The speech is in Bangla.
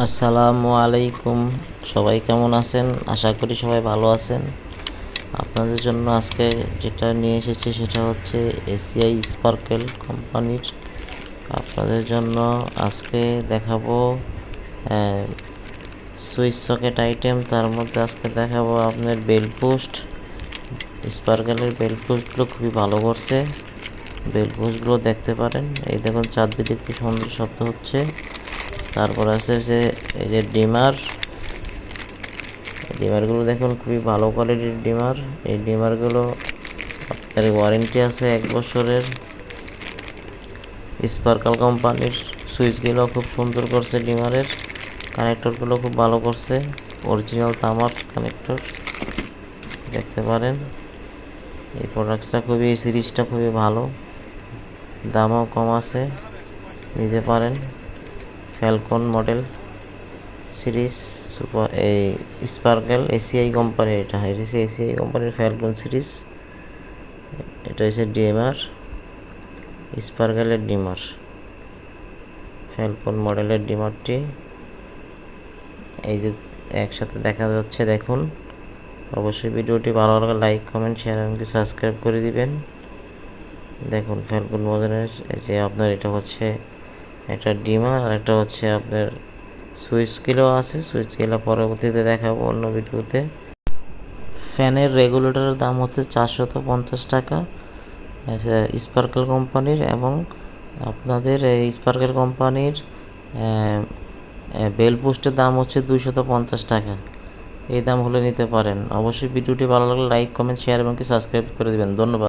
আসসালামু আলাইকুম। সবাই কেমন আছেন? আশা করি সবাই ভালো আছেন। আপনাদের জন্য আজকে যেটা নিয়ে এসেছি সেটা হচ্ছে এসিআই স্পার্কেল কোম্পানির। আপনাদের জন্য আজকে দেখাবো সুইচ সকেট আইটেম। তার মধ্যে আজকে দেখাবো আপনার বেল পোস্ট। স্পার্কেলের বেল পোস্টগুলো খুবই ভালো করছে। বেল পোস্টগুলো দেখতে পারেন। এই দেখুন চারদিকে দিকে কি সুন্দর শব্দ হচ্ছে। তারপর আছে যে, এই যে ডিমার, ডিমারগুলো দেখুন খুবই ভালো কোয়ালিটির ডিমার। এই ডিমারগুলো আপনার ওয়ারেন্টি আছে এক বছরের। স্পার্কাল কোম্পানির সুইচগুলো খুব সুন্দর করছে ডিমারের। কানেক্টরগুলো খুব ভালো করছে। অরিজিনাল তামার কানেক্টর দেখতে পারেন। এই প্রোডাক্টসটা খুবই সিরিজটা খুবই ভালো। দামও কম আছে, নিতে পারেন। ফ্যালকন মডেল সিরিজ সুপার এই স্পার্কেল এসিআই কোম্পানির এটা এটা হচ্ছে এসিআই কোম্পানির ফ্যালকন সিরিজ এটা হচ্ছে ডিএমআর স্পার্কেলের ডিমার ফ্যালকন মডেলের ডিমারটি এই যে একসাথে দেখা যাচ্ছে দেখুন, অবশ্যই ভিডিওটি ভালো লাগলে লাইক কমেন্ট শেয়ার এমনকি সাবস্ক্রাইব করে দিবেন। দেখুন ফ্যালকন মডেলের যে আপনার এটা হচ্ছে একটা ডিমার আর একটা হচ্ছে আপনার সুইচ কিলো আছে, সুইচ কিলো পরবর্তীতে দেখাবো অন্য ভিডিওতে। ফ্যানের রেগুলেটরের দাম হচ্ছে চারশত পঞ্চাশ টাকা। স্পার্কেল কোম্পানির এবং আপনাদের এই স্পার্কেল কোম্পানির বেল পোস্টের দাম হচ্ছে দুইশত পঞ্চাশ টাকা। এই দাম হলে নিতে পারেন। অবশ্যই ভিডিওটি ভালো লাগলে লাইক, কমেন্ট, শেয়ার এবং কি সাবস্ক্রাইব করে দেবেন। ধন্যবাদ।